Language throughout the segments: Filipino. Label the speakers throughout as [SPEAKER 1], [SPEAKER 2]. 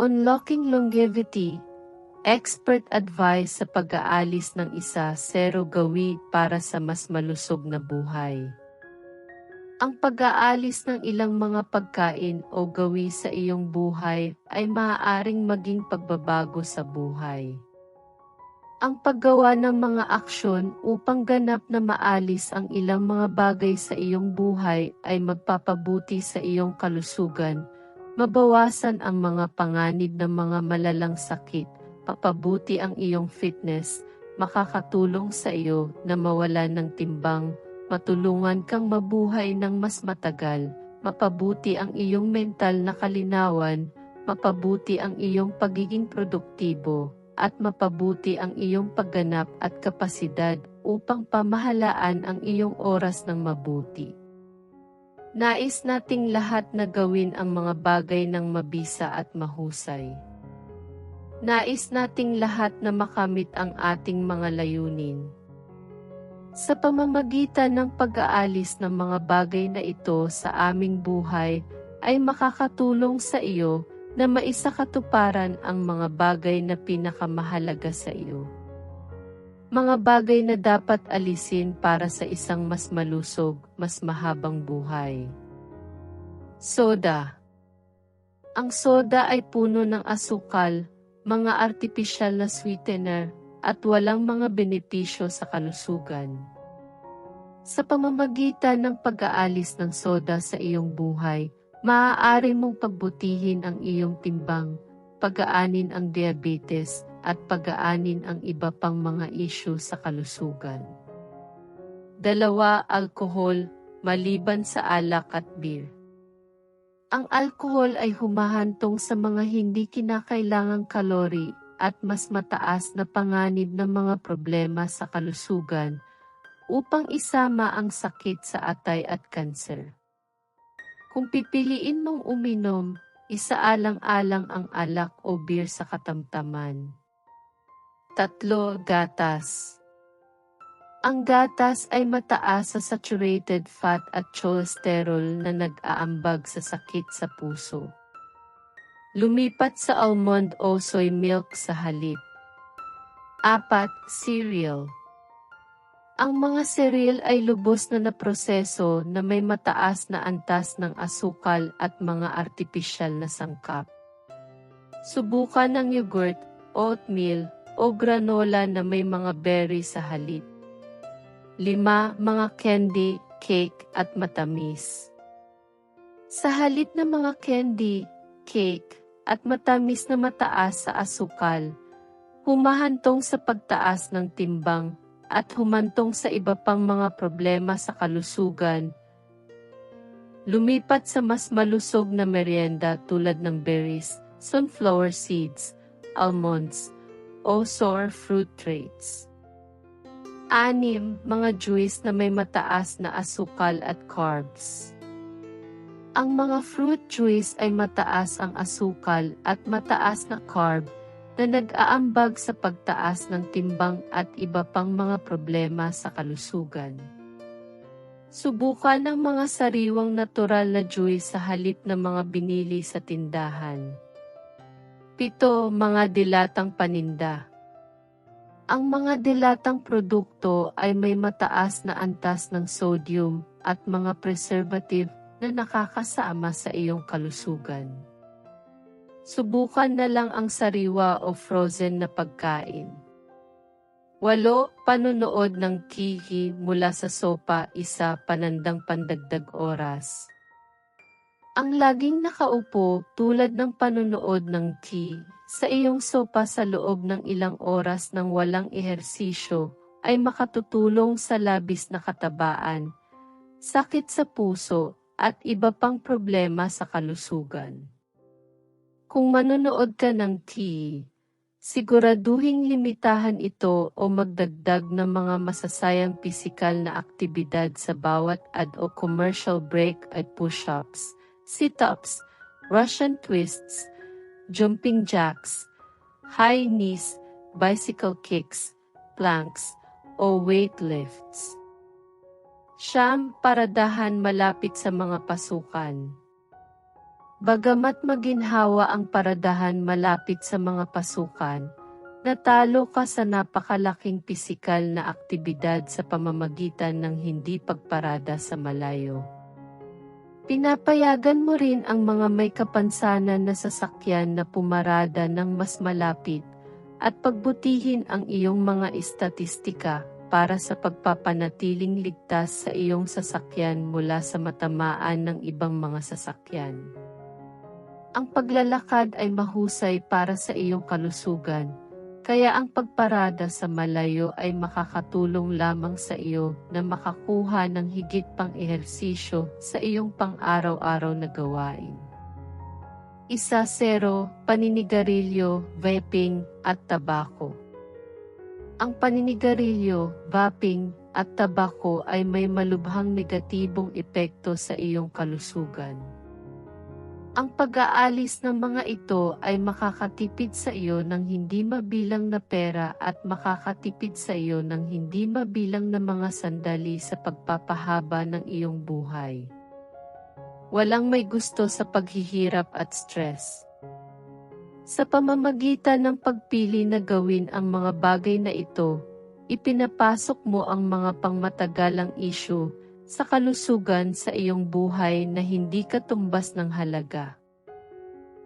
[SPEAKER 1] Unlocking Longevity Expert advice sa pag-aalis ng isa zero gawi para sa mas malusog na buhay. Ang pag-aalis ng ilang mga pagkain o gawi sa iyong buhay ay maaaring maging pagbabago sa buhay. Ang paggawa ng mga aksyon upang ganap na maalis ang ilang mga bagay sa iyong buhay ay magpapabuti sa iyong kalusugan, mabawasan ang mga panganib ng mga malalang sakit, papabuti ang iyong fitness, makakatulong sa iyo na mawalan ng timbang, matulungan kang mabuhay ng mas matagal, mapabuti ang iyong mental na kalinawan, mapabuti ang iyong pagiging produktibo, at mapabuti ang iyong pagganap at kapasidad upang pamahalaan ang iyong oras ng mabuti. Nais nating lahat na gawin ang mga bagay ng mabisa at mahusay. Nais nating lahat na makamit ang ating mga layunin. Sa pamamagitan ng pag-aalis ng mga bagay na ito sa aming buhay, ay makakatulong sa iyo na maisakatuparan ang mga bagay na pinakamahalaga sa iyo. Mga bagay na dapat alisin para sa isang mas malusog, mas mahabang buhay. Soda Ang soda ay puno ng asukal, mga artificial na sweetener, at walang mga benepisyo sa kalusugan. Sa pamamagitan ng pag-aalis ng soda sa iyong buhay, maaari mong pagbutihin ang iyong timbang, pagaanin ang diabetes, at pagaanin ang iba pang mga isyu sa kalusugan. Dalawa, alkohol, maliban sa alak at beer. Ang alkohol ay humahantong sa mga hindi kinakailangang kalori at mas mataas na panganib ng mga problema sa kalusugan upang isama ang sakit sa atay at kanser. Kung pipiliin mong uminom, isaalang-alang ang alak o beer sa katamtaman. Tatlo, gatas. Ang gatas ay mataas sa saturated fat at cholesterol na nag-aambag sa sakit sa puso. Lumipat sa almond o soy milk sa halip. Apat, cereal. Ang mga cereal ay lubos na naproseso na may mataas na antas ng asukal at mga artipisyal na sangkap. Subukan ng yogurt, oatmeal, o granola na may mga berry sa halip. Lima, mga candy, cake at matamis. Sa halip ng mga candy, cake, at matamis na mataas sa asukal, humahantong sa pagtaas ng timbang at humantong sa iba pang mga problema sa kalusugan. Lumipat sa mas malusog na merienda tulad ng berries, sunflower seeds, almonds, o sour fruit traits. Anim, mga juice na may mataas na asukal at carbs. Ang mga fruit juice ay mataas ang asukal at mataas na carb na nag-aambag sa pagtaas ng timbang at iba pang mga problema sa kalusugan. Subukan ang mga sariwang natural na juice sa halip ng mga binili sa tindahan. Pito, mga dilatang paninda. Ang mga dilatang produkto ay may mataas na antas ng sodium at mga preservative na nakakasama sa iyong kalusugan. Subukan na lang ang sariwa o frozen na pagkain. Walo, panunood ng kihi mula sa sopa isa panandang pandagdag oras. Ang laging nakaupo tulad ng panunood ng ki sa iyong sopa sa loob ng ilang oras ng walang ehersisyo ay makatutulong sa labis na katabaan, sakit sa puso, at iba pang problema sa kalusugan. Kung manonood ka ng TV, siguraduhing limitahan ito o magdagdag ng mga masasayang pisikal na aktibidad sa bawat ad o commercial break ay push-ups, sit-ups, Russian twists, jumping jacks, high knees, bicycle kicks, planks, o weight lifts. Siyam, paradahan malapit sa mga pasukan. Bagamat maginhawa ang paradahan malapit sa mga pasukan, natalo ka sa napakalaking pisikal na aktibidad sa pamamagitan ng hindi pagparada sa malayo. Pinapayagan mo rin ang mga may kapansanan na sasakyan na pumarada ng mas malapit at pagbutihin ang iyong mga istatistika para sa pagpapanatiling ligtas sa iyong sasakyan mula sa matamaan ng ibang mga sasakyan. Ang paglalakad ay mahusay para sa iyong kalusugan, kaya ang pagparada sa malayo ay makakatulong lamang sa iyo na makakuha ng higit pang ehersisyo sa iyong pang-araw-araw na gawain. Isa zero, paninigarilyo, vaping, at tabako. Ang paninigarilyo, vaping, at tabako ay may malubhang negatibong epekto sa iyong kalusugan. Ang pag-aalis ng mga ito ay makakatipid sa iyo ng hindi mabilang na pera at makakatipid sa iyo ng hindi mabilang na mga sandali sa pagpapahaba ng iyong buhay. Walang may gusto sa paghihirap at stress. Sa pamamagitan ng pagpili na gawin ang mga bagay na ito, ipinapasok mo ang mga pangmatagalang issue sa kalusugan sa iyong buhay na hindi katumbas ng halaga.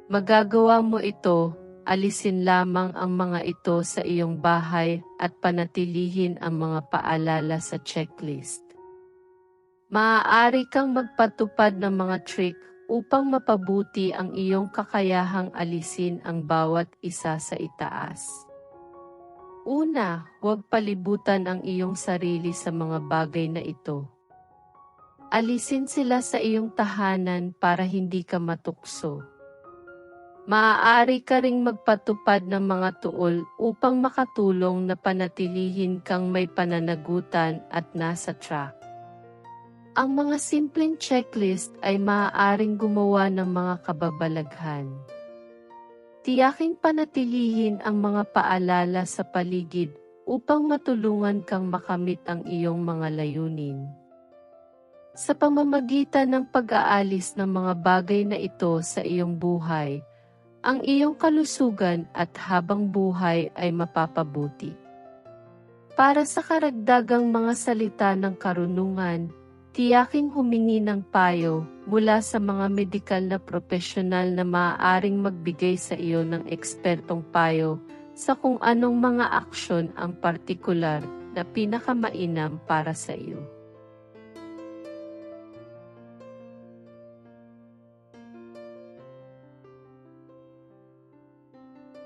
[SPEAKER 1] Magagawa mo ito, alisin lamang ang mga ito sa iyong bahay at panatilihin ang mga paalala sa checklist. Maaari kang magpatupad ng mga trick upang mapabuti ang iyong kakayahang alisin ang bawat isa sa itaas. Una, huwag palibutan ang iyong sarili sa mga bagay na ito. Alisin sila sa iyong tahanan para hindi ka matukso. Maaari ka ring magpatupad ng mga tuol upang makatulong na panatilihin kang may pananagutan at nasa track. Ang mga simpleng checklist ay maaaring gumawa ng mga kababalaghan. Tiyaking panatilihin ang mga paalala sa paligid upang matulungan kang makamit ang iyong mga layunin. Sa pamamagitan ng pag-aalis ng mga bagay na ito sa iyong buhay, ang iyong kalusugan at habang buhay ay mapapabuti. Para sa karagdagang mga salita ng karunungan, tiyaking humingi ng payo mula sa mga medikal na profesional na maaaring magbigay sa iyo ng ekspertong payo sa kung anong mga aksyon ang partikular na pinakamainam para sa iyo.